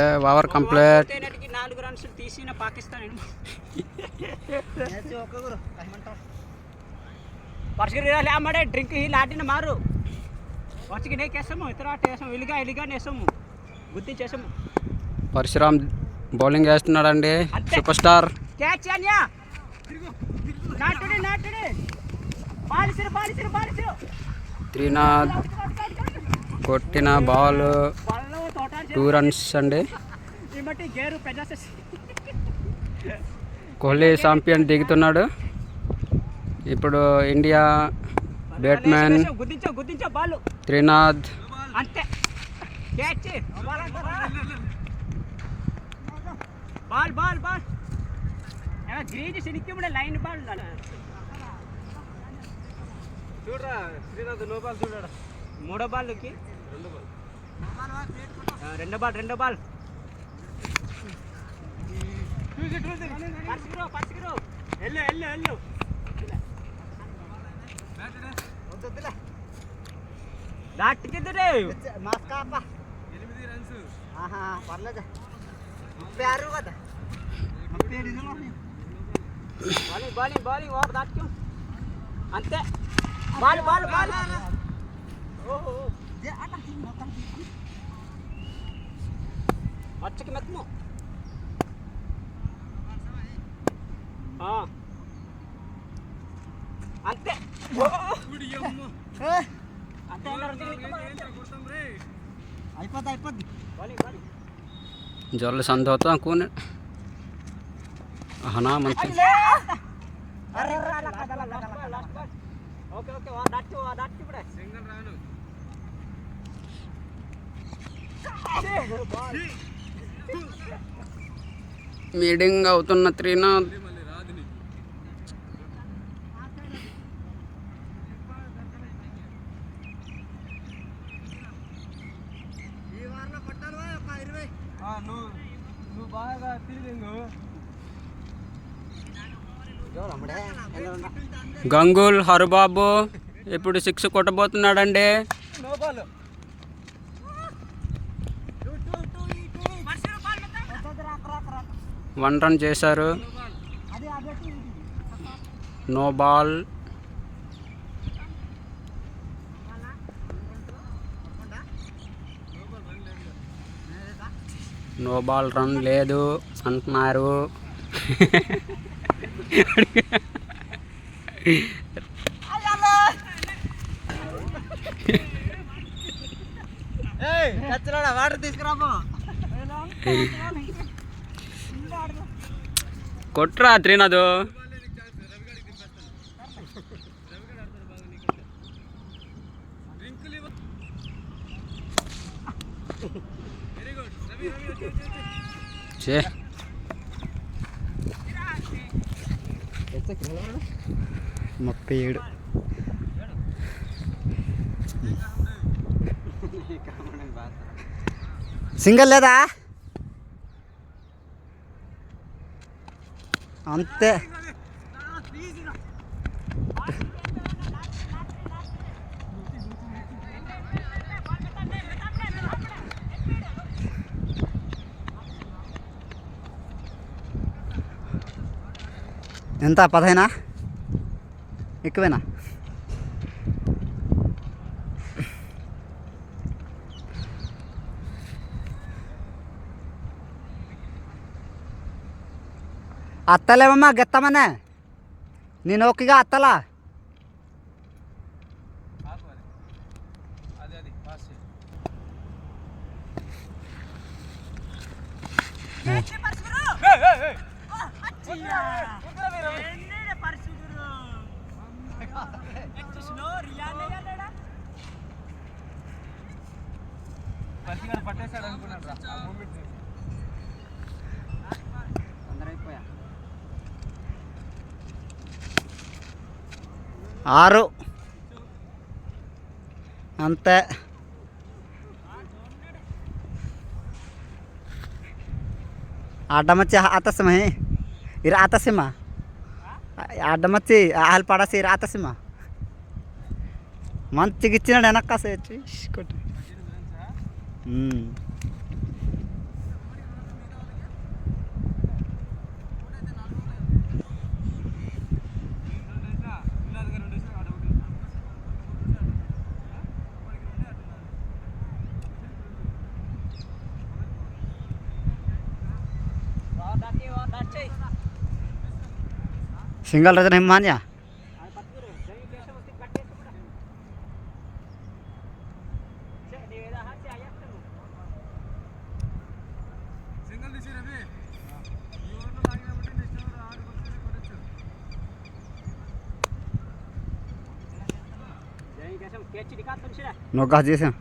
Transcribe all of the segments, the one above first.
Over complete. నాలుగు runs తీసిన Pakistan పరచుకురాలి drink లాటిన మారు. వచ్చకి నే ఇతర ఆట వేసాము ఇలిగా ఇలిగా వేసాము చేసాము పరశురామ్ బౌలింగ్ వేస్తున్నాడండి. సూపర్ స్టార్ క్యాచ్ నాటుడి నాటుడి. కొట్టిన బాల్ టూ రన్స్ అండి. కోహ్లీ చాంపియన్ దిగుతున్నాడు. ఇప్పుడు ఇండియా బ్యాట్మెన్ గుద్దించో గుద్దించో బాలు త్రినాథ్. అంతే catch ball ball ball crease సినిక్కి line ball చూడరా శ్రీనాథ్ నో బాల్ చూడరా మూడో బాల్కి రెండు బాల్ ఆ, రెండో బాల్ రెండో బాల్. పర్సుకురో ఎల్లు ఎల్లు ఎల్లు దాటికిద్దురే ఎనిమిది రన్స్ పర్లేదు. ముప్పై ఆరు కదా. బాలింగ్ బాలింగ్ బాలింగ్ ఓవర్ దాటికి. అంతే. Ball ball ball. ఓహో. వచ్చకి మెత్తము. అంతే అంతే అయిపోద్ది అయిపోద్ది బాలింగ్ బాలింగ్ జొల్ల సంధోతో కూని హనా మంచి ఓకే ఓకే వా దాటి వా దాటి ఇప్పుడే సింగల్ రాను మీటింగ్ అవుతున్న త్రినాథ్ గంగూల్ హరుబాబు ఇప్పుడు సిక్స్ కొట్టబోతున్నాడండి నో బాల్ వన్ రన్ చేశారు. No ball. No ball run లేదు అంటున్నారు. వాటర్ తీసుకురాబో కొట్రా త్రీనాథు. చే ముప్పై ఏడు. సింగల్ లేదా? అంతే. ఎంత? పదైనా ఎక్కువేనా? అత్తలేమమ్మా గెత్తమనే? నేను ఒక్కగా అత్తలా? ఆపు అది అది అది పట్టేశాడు అనుకున్నాడు ఆరు. అంతే. అడ్డమచ్చి ఆతసమ ఇరు ఆతసిమ అడ్డమచ్చి ఆహల్ పడసి ఇరు ఆతసిమ మంచిగా ఇచ్చినాడు వెనక్కాసి వచ్చి కొట్టి ఉమ్. వచ్చాయి సింగల్ రజన హిమాన్యా అది పట్టుకురు జై కేశం వచ్చి కట్టేసి కూడా చే నీవేదా హాసి అయ్యేస్తాను సింగిల్ తీసి రవి ఈ ఓవర్లో లాగినప్పుడు నెక్స్ట్ ఓవర్ ఆరు కొట్టి కొట్టచ్చు జై కేశం కేచి దికా తులసిరా నొక్కా చేసాం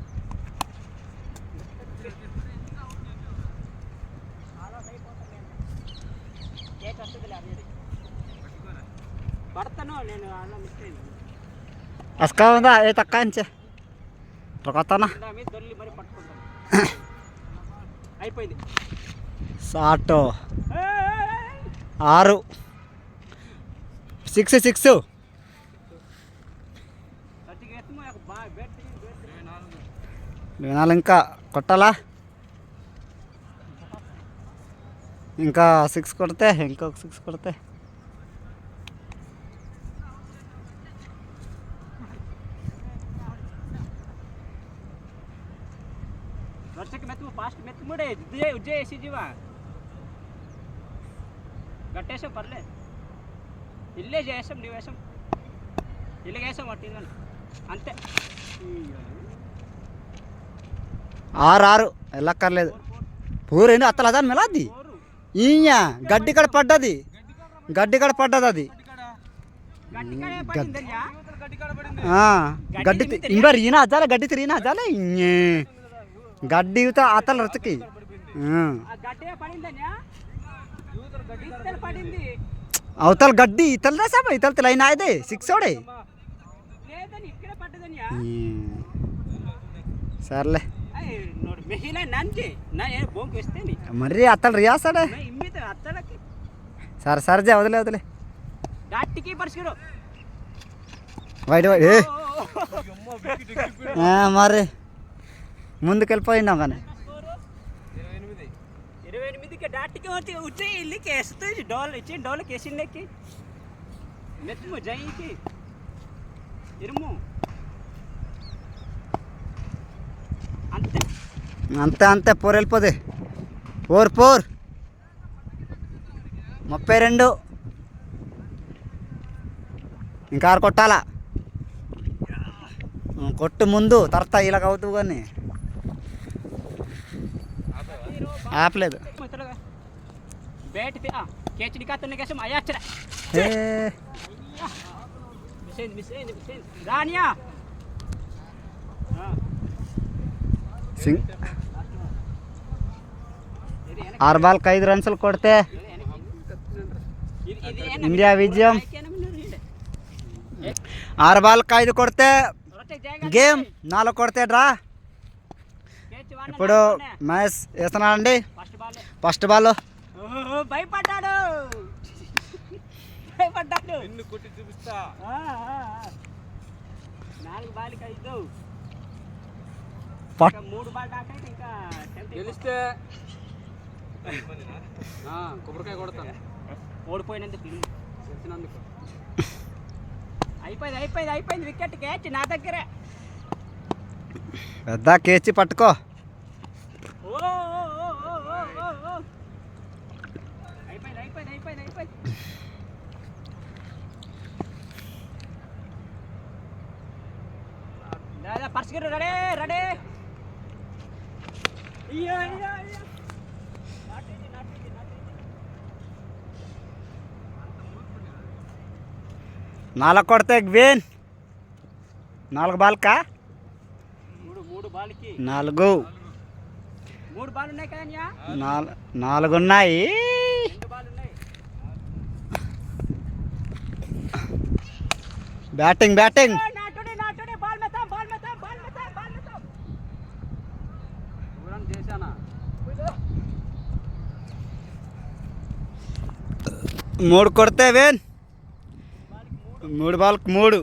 అస్కా ఉందా ఏ తక్కువ అంచే రొకొత్తనా అయిపోయింది సాటో ఆరు సిక్స్ సిక్స్ వినాలి ఇంకా కొట్టాలా ఇంకా సిక్స్ కొడితే ఇంకొక సిక్స్ కొడితే ముడే ఉజ్జేసి జీవా ఇల్లే చేసాం వాటి అంతే ఆరు ఆరు వెళ్ళక్కర్లేదు పూరేందు అత్తలు అదాని మెలాది ఈయ గడ్డి కడ పడ్డది గడ్డి కడ పడ్డది అది గడ్డి ఇంబర్ ఈయన అదాలే గడ్డి తిరిగిన అదాలే గడ్డి అత్తలు రచకి అవతల గడ్డి ఇతలు రాసాబా ఇతలు లైన్ ఆయదే సిక్స్ ఓడే. సర్లే. మరి అత్తలు రియాసాడే. సరే సరే జే వదిలే వదిలే. వైట్ వైట్ మరి. ముందుకు వెళ్ళిపోయినాం కానీ ఇరవై ఎనిమిది ఇరవై ఎనిమిదికి డాట్కి వచ్చి వచ్చి డోల్ ఇచ్చి జైకి ఇరుము. అంతే. అంతే అంతే పోరు వెళ్ళిపోదే. Pour pour. ముప్పై రెండు. ఇంకా ఆరు కొట్టాలా కొట్టు ముందు తర్వాత ఇలాగ అవుతావు కానీ ఆపలేదు బేట్ కేచడి కాతున్న కేసం అయ్యాచ్చరా ఏ, మిస్ అయింది మిస్ అయింది మిస్ అయింది రానియా ఆ, సింగ్ ఇది ఇప్పుడు నాలుగునే. మ్యాచ్ వేస్తున్నాడండి. ఫస్ట్ బాల్ ఫస్ట్ బాల్ ఓహో, భయపడ్డాడు. భయపడ్డాడు. కొట్టి చూపిస్తా. నాలుగు బాల్కి ఐదు. మూడు బాల్ ఇంకా గెలిస్తే కొబ్బరికాయ కొడతాను. ఓడిపోయినందుకు అయిపోయింది అయిపోయింది అయిపోయింది. వికెట్ క్యాచ్ నా దగ్గరే. పెద్ద కేచి పట్టుకో. పర్సుగిరు రెడీ రెడీ. నాలుగు కొడితే విన్ నాలుగు బాల్కా? నాలుగు. నాలుగు ఉన్నాయి. Batting batting. మూడు కొడతావే మూడు బాల్ మూడు.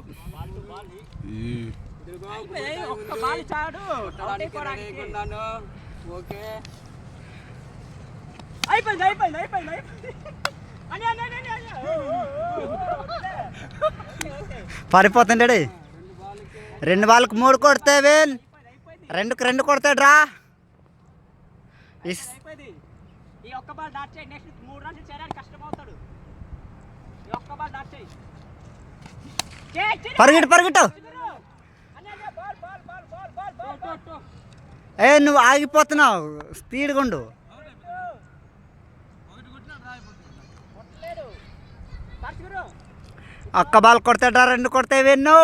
పారిపోతుండీ రెండు వాళ్ళకి మూడు కొడతావే రెండుకి రెండు కొడతాడ్రా ఈ ఒక్క బాల్ నెక్స్ట్ మూడు పరిగెట్టు పరిగెట్టు. ఏ నువ్వు ఆగిపోతున్నావు. స్పీడ్ ఉండు. అక్క బాల్ కొడతాడా రెండు కొడతాయి వెన్ను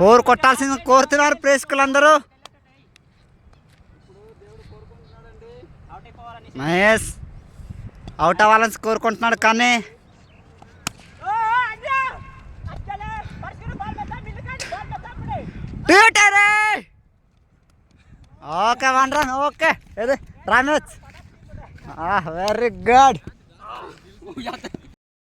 పోరు కొట్టాల్సింది కోరుతున్నారు ప్రేక్షకులందరూ. మహేష్ అవుట్ అవ్వాలని కోరుకుంటున్నాడు కానీ. Okay one run okay. Ramesh very good.